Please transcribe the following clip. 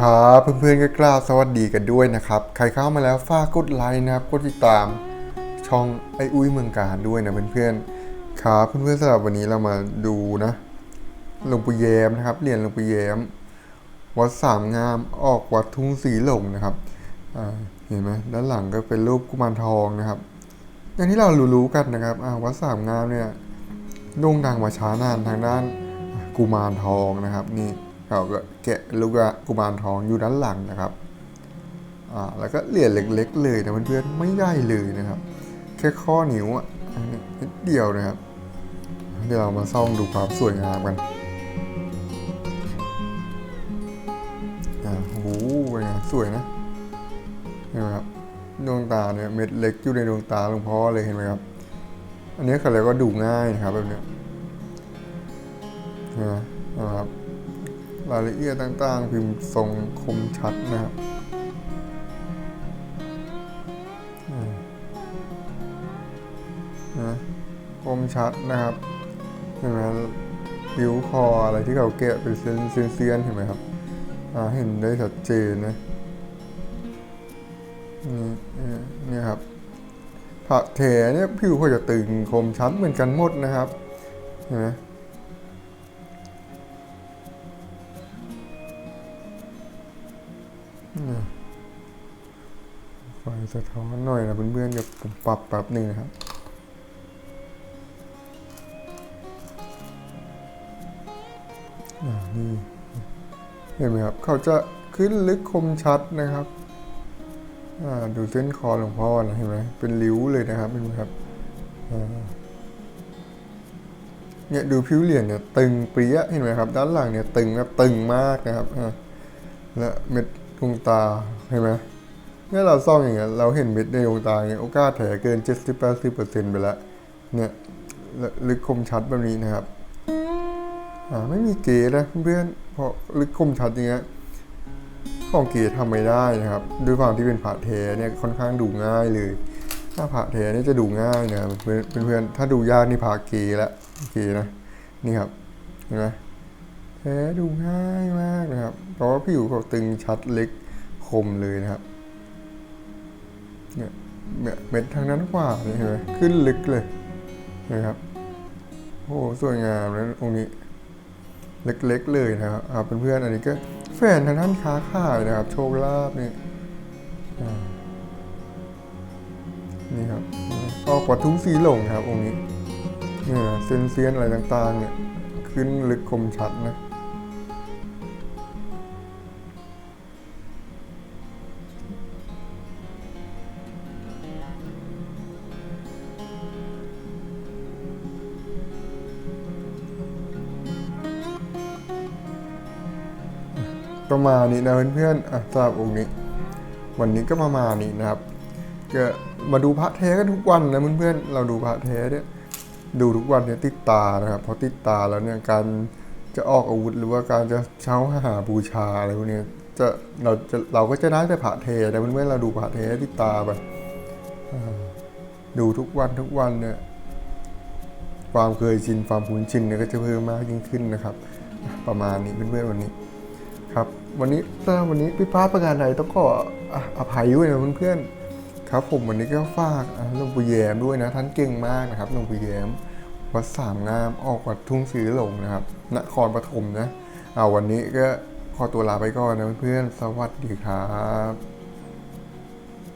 ครับเพื่อนๆก็กล้าสวัสดีกันด้วยนะครับ ใครเข้ามาแล้วฝากกดไลค์นะครับกดติดตามช่องไออุ้ยเมืองการด้วยนะเพื่อนๆครับเพื่อนๆสำหรับวันนี้เรามาดูนะหลวงปู่แย้มนะครับเหรียญหลวงปู่แย้ม วัดสามงามออกวัดทุ่งสีหลงนะครับเห็นไหมด้านหลังก็เป็นรูปกุมารทองนะครับ อย่างที่เรารู้ๆกันนะครับวัดสามงามเนี่ยโด่งดังมาช้านานทางด้านกุมารทองนะครับนี่ เราก็แกะลูกกุมารทองอยู่ด้านหลังนะครับอ่าแล้วก็เหรียญเล็ก ๆ เลยนะเพื่อนๆไม่ใหญ่เลยนะครับ แค่ข้อนิ้วอะอันนี้นิดเดียวนะครับ เดี๋ยวเรามาส่องดูความสวยงามกันอ่าโอ้โหสวยนะเห็นไหมครับดวงตาเนี่ยเม็ดเล็กอยู่ในดวงตาหลวงพ่อเลยเห็นไหมครับ อันนี้เขาเรียกว่าดูง่ายนะครับแบบเนี้ยเห็นไหมนะครับ รายละเอียดต่างๆ พิมพ์ทรงคมชัดนะครับนะคมชัดนะครับเห็นไหมริ้วคออะไรที่เขาแกะเป็นเส้นเซียนๆเห็นไหมครับเห็นได้ชัดเจนนะนี่นี่ครับผักแถเนี่ยผิวเขาจะตึงคมชัดเหมือนกันหมดนะครับเห็นไหม ไฟสะท้อนหน่อยนะเพื่อนๆเดี๋ยวผมปรับแป๊บหนึ่งนะครับนี่เห็นไหมครับ เขาจะขึ้นลึกคมชัดนะครับดูเส้นคอหลวงพ่อนะเห็นไหมเป็นริ้วเลยนะครับเห็นไหมครับเนี่ยดูผิวเหรียญเนี่ยตึงเปรี้ยเห็นไหมครับ ด้านหลังเนี่ยตึงแบบตึงมากนะครับและเม็ด ดวงตาเห็นไหมเนี่ยเราซ่องอย่างเงี้ยเราเห็นเม็ดในดวงตาเนี่ยโอกาสแถเกิน 70-80%ไปแล้วเนี่ยลึกคมชัดแบบนี้นะครับอ่าไม่มีเกย์นะเพื่อนเพราะลึกคมชัดอย่างเงี้ยของเก๋ทำไม่ได้นะครับ ด้วยความที่เป็นผ่าเทเนี่ยค่อนข้างดูง่ายเลย ถ้าผ่าเทเนี่ยจะดูง่ายนะครับเพื่อนเพื่อนๆถ้าดูยากนี่ผ่าเกละเกนะนี่ครับเห็นไหมแท้ดูง่ายมากนะครับเพราะ ผิวเขาตึงชัดเล็กคมเลยนะครับเนี่ยเม็ดทางนั้นกว่าเนี่ยเห็นไหมขึ้นลึกเลยนะครับโอ้สวยงามนะตรงนี้ เล็กๆเลยนะครับอ่าเพื่อนๆอันนี้ก็แฟนทางด้านค้าขายนะครับ โชคลาภนี่นี่ครับออกกว่าทุ่งสีหลงครับองค์นี้เนี่ยเส้นเซียนอะไรต่างๆเนี่ยขึ้นลึกคมชัดนะ ประมาณนี้นะเพื่อนๆอะสำหรับองค์นี้ วันนี้ก็ประมาณนี้นะครับก็มาดูพระเทกันทุกวันนะเพื่อนๆเราดูพระเทเนี่ยดูทุกวันเนี่ยติดตานะครับพราะติดตาแล้วเนี่ยการจะออกอาวุธหรือว่าการจะเช่าหาบูชาอะไรพวกเนี้ยจะเราจะเราก็จะได้แต่พระเทนะเพื่อนๆเราดูพระเทติดตาไปดูทุกวันทุกวันเนี่ยความเคยชินความคุ้นชินเนี่ยก็จะเพิ่มมากยิ่งขึ้นนะครับ ประมาณนี้เพื่อนๆวันนี้ ครับวันนี้ถ้าวันนี้พี่พาดประการใดต้องขออะอภัยด้วยนะเพื่อนๆครับ ผมวันนี้ก็ฝากอะหลวงปู่แยมด้วยนะท่านเก่งมากนะครับหลวงปู่แยมวัดสามงามออกวัดทุ่งสีหลงนะครับนครปฐมนะเอาวันนี้ก็ขอตัวลาไปก่อนนะเพื่อนๆสวัสดีครับ